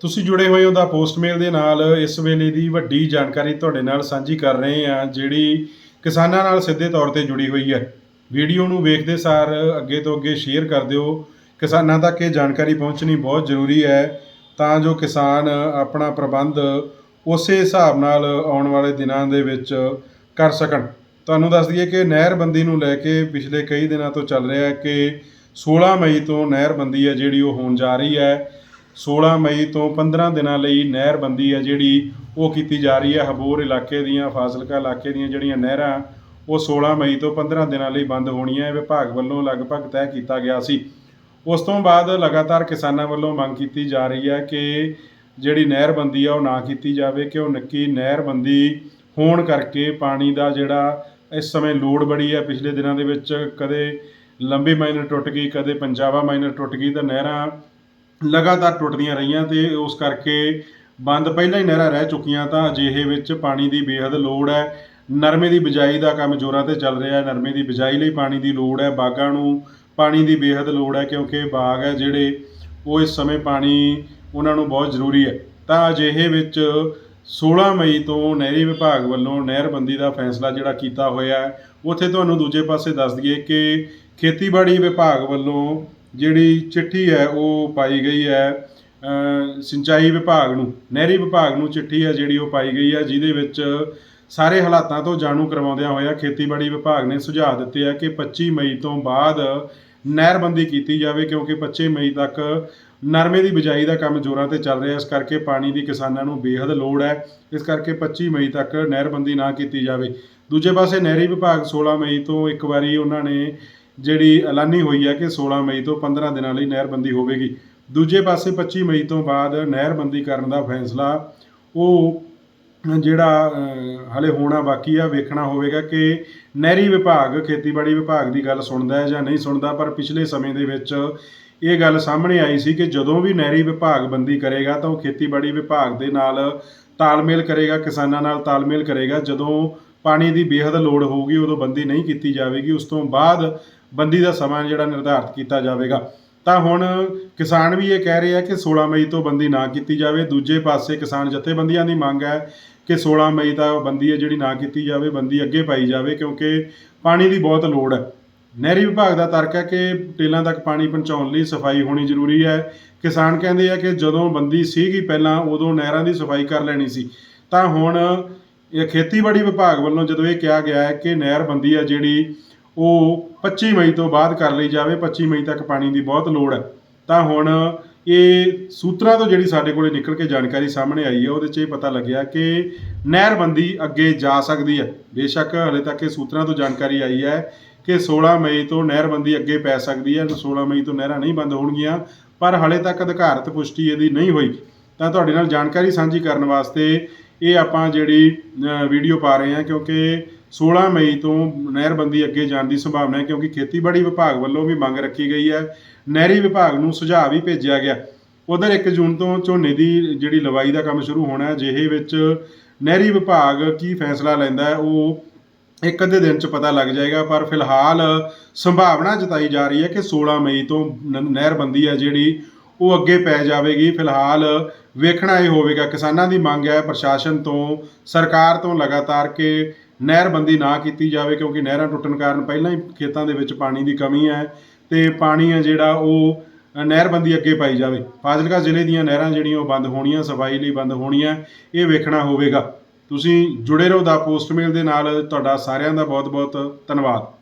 ਤੁਸੀਂ ਜੁੜੇ ਹੋਏ ਹੋ ਦਾ ਪੋਸਟਮੇਲ ਦੇ ਨਾਲ, ਇਸ ਵੇਲੇ ਦੀ ਵੱਡੀ ਜਾਣਕਾਰੀ ਤੁਹਾਡੇ ਨਾਲ ਸਾਂਝੀ ਕਰ ਰਹੇ ਹਾਂ, ਜਿਹੜੀ ਕਿਸਾਨਾਂ ਨਾਲ ਸਿੱਧੇ ਤੌਰ ਤੇ ਜੁੜੀ ਹੋਈ ਹੈ। ਵੀਡੀਓ ਨੂੰ ਵੇਖਦੇ ਸਾਰ ਅੱਗੇ ਤੋਂ ਅੱਗੇ ਸ਼ੇਅਰ ਕਰ ਦਿਓ। ਕਿਸਾਨਾਂ ਤੱਕ ਇਹ ਜਾਣਕਾਰੀ ਪਹੁੰਚਣੀ ਬਹੁਤ ਜ਼ਰੂਰੀ ਹੈ, ਤਾਂ ਜੋ ਕਿਸਾਨ ਆਪਣਾ ਪ੍ਰਬੰਧ ਉਸੇ ਹਿਸਾਬ ਨਾਲ ਆਉਣ ਵਾਲੇ ਦਿਨਾਂ ਦੇ ਵਿੱਚ ਕਰ ਸਕਣ। ਤੁਹਾਨੂੰ ਦੱਸ ਦਈਏ ਕਿ ਨਹਿਰਬੰਦੀ ਨੂੰ ਲੈ ਕੇ ਪਿਛਲੇ ਕਈ ਦਿਨਾਂ ਤੋਂ ਚੱਲ ਰਿਹਾ ਹੈ ਕਿ 16 ਮਈ ਤੋਂ ਨਹਿਰਬੰਦੀ ਹੈ ਜਿਹੜੀ ਉਹ ਹੋਣ ਜਾ ਰਹੀ ਹੈ। 16 ਮਈ ਤੋਂ 15 ਦਿਨਾਂ ਲਈ ਨਹਿਰਬੰਦੀ ਹੈ ਜਿਹੜੀ ਉਹ ਕੀਤੀ ਜਾ ਰਹੀ ਹੈ। ਹਬੋਰ ਇਲਾਕੇ ਦੀਆਂ, ਫਾਜ਼ਿਲਕਾ ਇਲਾਕੇ ਦੀਆਂ ਜਿਹੜੀਆਂ ਨਹਿਰਾਂ, ਉਹ 16 ਮਈ ਤੋਂ 15 ਦਿਨਾਂ ਲਈ ਬੰਦ ਹੋਣੀਆਂ। ਵਿਭਾਗ ਵੱਲੋਂ ਲਗਭਗ ਤੈਅ ਕੀਤਾ ਗਿਆ ਸੀ। ਉਸ ਤੋਂ ਬਾਅਦ ਲਗਾਤਾਰ ਕਿਸਾਨਾਂ ਵੱਲੋਂ ਮੰਗ ਕੀਤੀ ਜਾ ਰਹੀ ਹੈ ਕਿ ਜਿਹੜੀ ਨਹਿਰਬੰਦੀ ਆ, ਉਹ ਨਾ ਕੀਤੀ ਜਾਵੇ, ਕਿ ਉਹ ਨੱਕੀ ਨਹਿਰਬੰਦੀ ਹੋਣ ਕਰਕੇ ਪਾਣੀ ਦਾ ਜਿਹੜਾ ਇਸ ਸਮੇਂ ਲੋੜ ਬੜੀ ਹੈ। ਪਿਛਲੇ ਦਿਨਾਂ ਦੇ ਵਿੱਚ ਕਦੇ ਲੰਬੀ ਮਾਈਨਰ ਟੁੱਟ ਗਈ, ਕਦੇ ਪੰਜਾਬਾ ਮਾਈਨਰ ਟੁੱਟ ਗਈ, ਤਾਂ ਨਹਿਰਾਂ ਲਗਾਤਾਰ ਟੁੱਟਦੀਆਂ ਰਹੀਆਂ ਅਤੇ ਉਸ ਕਰਕੇ ਬੰਦ ਪਹਿਲਾਂ ਹੀ ਨਹਿਰਾਂ ਰਹਿ ਚੁੱਕੀਆਂ ਤਾਂ ਅਜਿਹੇ ਵਿੱਚ ਪਾਣੀ ਦੀ ਬੇਹੱਦ ਲੋੜ ਹੈ। ਨਰਮੇ ਦੀ ਬਿਜਾਈ ਦਾ ਕੰਮ ਜ਼ੋਰਾਂ ਤੇ ਚੱਲ ਰਿਹਾ ਨਰਮੇ ਦੀ ਬਿਜਾਈ ਲਈ ਪਾਣੀ ਦੀ ਲੋੜ ਹੈ। ਬਾਗਾਂ ਨੂੰ ਪਾਣੀ ਦੀ ਬੇਹੱਦ ਲੋੜ ਹੈ ਕਿਉਂਕਿ ਬਾਗ ਹੈ ਜਿਹੜੇ ਉਹ ਇਸ ਸਮੇਂ ਪਾਣੀ ਉਹਨਾਂ ਨੂੰ ਬਹੁਤ ਜ਼ਰੂਰੀ ਹੈ। ਤਾਂ ਅਜਿਹੇ ਵਿੱਚ 16 ਮਈ ਤੋਂ ਨਹਿਰੀ ਵਿਭਾਗ ਵੱਲੋਂ ਨਹਿਰਬੰਦੀ ਦਾ ਫੈਸਲਾ ਜਿਹੜਾ ਕੀਤਾ ਹੋਇਆ ਉੱਥੇ ਤੁਹਾਨੂੰ ਦੂਜੇ ਪਾਸੇ ਦੱਸ ਦਈਏ ਕਿ ਖੇਤੀਬਾੜੀ ਵਿਭਾਗ ਵੱਲੋਂ ਜਿਹੜੀ ਚਿੱਠੀ ਹੈ ਉਹ ਪਾਈ ਗਈ ਹੈ ਸਿੰਚਾਈ ਵਿਭਾਗ ਨੂੰ, ਨਹਿਰੀ ਵਿਭਾਗ ਨੂੰ ਚਿੱਠੀ ਹੈ ਜਿਹੜੀ ਉਹ ਪਾਈ ਗਈ ਹੈ, ਜਿਹਦੇ ਵਿੱਚ ਸਾਰੇ ਹਾਲਾਤਾਂ ਤੋਂ ਜਾਣੂ ਕਰਵਾਉਂਦਿਆਂ ਹੋਇਆ ਖੇਤੀਬਾੜੀ ਵਿਭਾਗ ਨੇ ਸੁਝਾਅ ਦਿੱਤੇ ਆ ਕਿ 25 ਮਈ ਤੋਂ ਬਾਅਦ ਨਹਿਰਬੰਦੀ ਕੀਤੀ ਜਾਵੇ, ਕਿਉਂਕਿ 25 ਮਈ ਤੱਕ ਨਰਮੇ ਦੀ ਬਿਜਾਈ ਦਾ ਕੰਮ ਜ਼ੋਰਾਂ ਤੇ ਚੱਲ ਰਿਹਾ ਇਸ ਕਰਕੇ ਪਾਣੀ ਦੀ ਕਿਸਾਨਾਂ ਨੂੰ ਬੇਹੱਦ ਲੋੜ ਹੈ। ਇਸ ਕਰਕੇ 25 ਮਈ ਤੱਕ ਨਹਿਰਬੰਦੀ ਨਾ ਕੀਤੀ ਜਾਵੇ। ਦੂਜੇ ਪਾਸੇ ਨਹਿਰੀ ਵਿਭਾਗ 16 ਮਈ ਤੋਂ ਇੱਕ ਵਾਰੀ ਉਹਨਾਂ ਨੇ ਜਿਹੜੀ ਐਲਾਨੀ ਹੋਈ ਹੈ ਕਿ 16 ਮਈ ਤੋਂ 15 ਦਿਨਾਂ ਲਈ ਨਹਿਰਬੰਦੀ ਹੋਵੇਗੀ। ਦੂਜੇ ਪਾਸੇ 25 ਮਈ ਤੋਂ ਬਾਅਦ ਨਹਿਰਬੰਦੀ ਕਰਨ ਦਾ ਫੈਸਲਾ ਉਹ ਜਿਹੜਾ ਅ, ਹਲੇ ਹੋਣਾ ਬਾਕੀ ਆ ਵੇਖਣਾ ਹੋਵੇਗਾ ਕਿ ਨਹਿਰੀ ਵਿਭਾਗ ਖੇਤੀਬਾੜੀ ਵਿਭਾਗ ਦੀ ਗੱਲ ਸੁਣਦਾ ਹੈ ਜਾਂ ਨਹੀਂ ਸੁਣਦਾ ਪਰ ਪਿਛਲੇ ਸਮੇਂ ਦੇ ਵਿੱਚ ਇਹ ਗੱਲ ਸਾਹਮਣੇ ਆਈ ਸੀ ਕਿ ਜਦੋਂ ਵੀ ਨਹਿਰੀ ਵਿਭਾਗ ਬੰਦੀ ਕਰੇਗਾ ਤਾਂ ਉਹ ਖੇਤੀਬਾੜੀ ਵਿਭਾਗ ਦੇ ਨਾਲ ਤਾਲਮੇਲ ਕਰੇਗਾ ਕਿਸਾਨਾਂ ਨਾਲ ਤਾਲਮੇਲ ਕਰੇਗਾ। ਜਦੋਂ ਪਾਣੀ ਦੀ ਬੇਹੱਦ ਲੋੜ ਹੋਊਗੀ ਉਦੋਂ ਬੰਦੀ ਨਹੀਂ ਕੀਤੀ ਜਾਵੇਗੀ। ਉਸ ਤੋਂ ਬਾਅਦ ਬੰਦੀ ਦਾ ਸਮਾਂ ਜਿਹੜਾ ਨਿਰਧਾਰਤ ਕੀਤਾ ਜਾਵੇਗਾ। ਤਾਂ ਹੁਣ ਕਿਸਾਨ ਵੀ ਇਹ ਕਹਿ ਰਹੇ ਆ ਕਿ 16 ਮਈ ਤੋਂ ਬੰਦੀ ਨਾ ਕੀਤੀ ਜਾਵੇ। ਦੂਜੇ ਪਾਸੇ ਕਿਸਾਨ ਜਥੇਬੰਦੀਆਂ ਦੀ ਮੰਗ ਹੈ ਕਿ 16 ਮਈ ਤੱਕ ਬੰਦੀ ਹੈ ਜਿਹੜੀ ਨਾ ਕੀਤੀ ਜਾਵੇ, ਬੰਦੀ ਅੱਗੇ ਪਾਈ ਜਾਵੇ ਕਿਉਂਕਿ ਪਾਣੀ ਦੀ ਬਹੁਤ ਲੋੜ ਹੈ। ਨਹਿਰੀ ਵਿਭਾਗ ਦਾ ਤਰਕ ਹੈ ਕਿ ਟੇਲਾਂ ਤੱਕ ਪਾਣੀ ਪਹੁੰਚਾਉਣ ਲਈ ਸਫ਼ਾਈ ਹੋਣੀ ਜ਼ਰੂਰੀ ਹੈ। ਕਿਸਾਨ ਕਹਿੰਦੇ ਆ ਕਿ ਜਦੋਂ ਬੰਦੀ ਸੀਗੀ ਪਹਿਲਾਂ ਉਦੋਂ ਨਹਿਰਾਂ ਦੀ ਸਫ਼ਾਈ ਕਰ ਲੈਣੀ ਸੀ। ਤਾਂ ਹੁਣ ਇਹ ਖੇਤੀਬਾੜੀ ਵਿਭਾਗ ਵੱਲੋਂ ਜਦੋਂ ਇਹ ਕਿਹਾ ਗਿਆ ਹੈ ਕਿ ਨਹਿਰ ਬੰਦੀ ਹੈ ਜਿਹੜੀ ਉਹ 25 ਮਈ ਤੋਂ ਬਾਅਦ ਕਰ ਲਈ ਜਾਵੇ 25 ਮਈ ਤੱਕ ਪਾਣੀ ਦੀ ਬਹੁਤ ਲੋੜ ਹੈ। ਤਾਂ ਹੁਣ ਇਹ ਸੂਤਰਾਂ ਤੋਂ ਜਿਹੜੀ ਸਾਡੇ ਕੋਲੇ ਨਿਕਲ ਕੇ ਜਾਣਕਾਰੀ ਸਾਹਮਣੇ ਆਈ ਹੈ, ਉਹਦੇ 'ਚ ਇਹ ਪਤਾ ਲੱਗਿਆ ਕਿ ਨਹਿਰਬੰਦੀ ਅੱਗੇ ਜਾ ਸਕਦੀ ਹੈ। ਬੇਸ਼ੱਕ ਹਲੇ ਤੱਕ ਇਹ ਸੂਤਰਾਂ ਤੋਂ ਜਾਣਕਾਰੀ ਆਈ ਹੈ ਕਿ 16 ਮਈ ਤੋਂ ਨਹਿਰਬੰਦੀ ਅੱਗੇ ਪੈ ਸਕਦੀ ਹੈ 16 ਮਈ ਤੋਂ ਨਹਿਰਾਂ ਨਹੀਂ ਬੰਦ ਹੋਣਗੀਆਂ, ਪਰ ਹਲੇ ਤੱਕ ਅਧਿਕਾਰਤ ਪੁਸ਼ਟੀ ਇਹਦੀ ਨਹੀਂ ਹੋਈ। ਤਾਂ ਤੁਹਾਡੇ ਨਾਲ ਜਾਣਕਾਰੀ ਸਾਂਝੀ ਕਰਨ ਵਾਸਤੇ ਇਹ ਆਪਾਂ ਜਿਹੜੀ ਵੀਡੀਓ ਪਾ ਰਹੇ ਹਾਂ, ਕਿਉਂਕਿ 16 ਮਈ ਤੋਂ ਨਹਿਰਬੰਦੀ ਅੱਗੇ ਜਾਣ ਦੀ ਸੰਭਾਵਨਾ ਹੈ ਕਿਉਂਕਿ ਖੇਤੀਬਾੜੀ ਵਿਭਾਗ ਵੱਲੋਂ ਵੀ ਮੰਗ ਰੱਖੀ ਗਈ ਹੈ। ਨਹਿਰੀ ਵਿਭਾਗ ਨੂੰ ਸੁਝਾਅ ਵੀ ਭੇਜਿਆ ਗਿਆ। ਉਧਰ 1 ਜੂਨ ਤੋਂ ਝੋਨੇ ਦੀ ਜਿਹੜੀ ਲਵਾਈ ਦਾ ਕੰਮ ਸ਼ੁਰੂ ਹੋਣਾ ਹੈ ਜਿਹੇ ਵਿੱਚ ਨਹਿਰੀ ਵਿਭਾਗ ਕੀ ਫੈਸਲਾ ਲੈਂਦਾ ਹੈ, ਉਹ ਇੱਕ ਅੱਧੇ ਦਿਨ ਚ ਪਤਾ ਲੱਗ ਜਾਏਗਾ। ਪਰ ਫਿਲਹਾਲ ਸੰਭਾਵਨਾ ਜਤਾਈ ਜਾ ਰਹੀ ਹੈ ਕਿ 16 ਮਈ ਤੋਂ ਨਹਿਰਬੰਦੀ ਹੈ ਜਿਹੜੀ, ਉਹ ਅੱਗੇ ਪੈ ਜਾਵੇਗੀ। ਫਿਲਹਾਲ ਵੇਖਣਾ ਇਹ ਹੋਵੇਗਾ। ਕਿਸਾਨਾਂ ਦੀ ਮੰਗ ਹੈ ਪ੍ਰਸ਼ਾਸਨ ਤੋਂ, ਸਰਕਾਰ ਤੋਂ ਲਗਾਤਾਰ ਕਿ ਨਹਿਰਬੰਦੀ ਨਾ ਕੀਤੀ ਜਾਵੇ, ਕਿਉਂਕਿ ਨਹਿਰਾਂ ਟੁੱਟਣ ਕਾਰਨ ਪਹਿਲਾਂ ਹੀ ਖੇਤਾਂ ਦੇ ਵਿੱਚ ਪਾਣੀ ਦੀ ਕਮੀ ਹੈ ਤੇ ਪਾਣੀ ਹੈ ਜਿਹੜਾ ਉਹ ਨਹਿਰਬੰਦੀ ਅੱਗੇ ਪਾਈ ਜਾਵੇ। ਫਾਜ਼ਿਲਕਾ ਜ਼ਿਲ੍ਹੇ ਦੀਆਂ ਨਹਿਰਾਂ ਜਿਹੜੀਆਂ ਉਹ ਬੰਦ ਹੋਣੀਆਂ, ਸਫ਼ਾਈ ਲਈ ਬੰਦ ਹੋਣੀਆਂ, ਇਹ ਵੇਖਣਾ ਹੋਵੇਗਾ। ਤੁਸੀਂ ਜੁੜੇ ਰਹੋ ਦਾ ਪੋਸਟਮੇਲ ਦੇ ਨਾਲ, ਤੁਹਾਡਾ ਸਾਰਿਆਂ ਦਾ ਬਹੁਤ ਬਹੁਤ ਧੰਨਵਾਦ।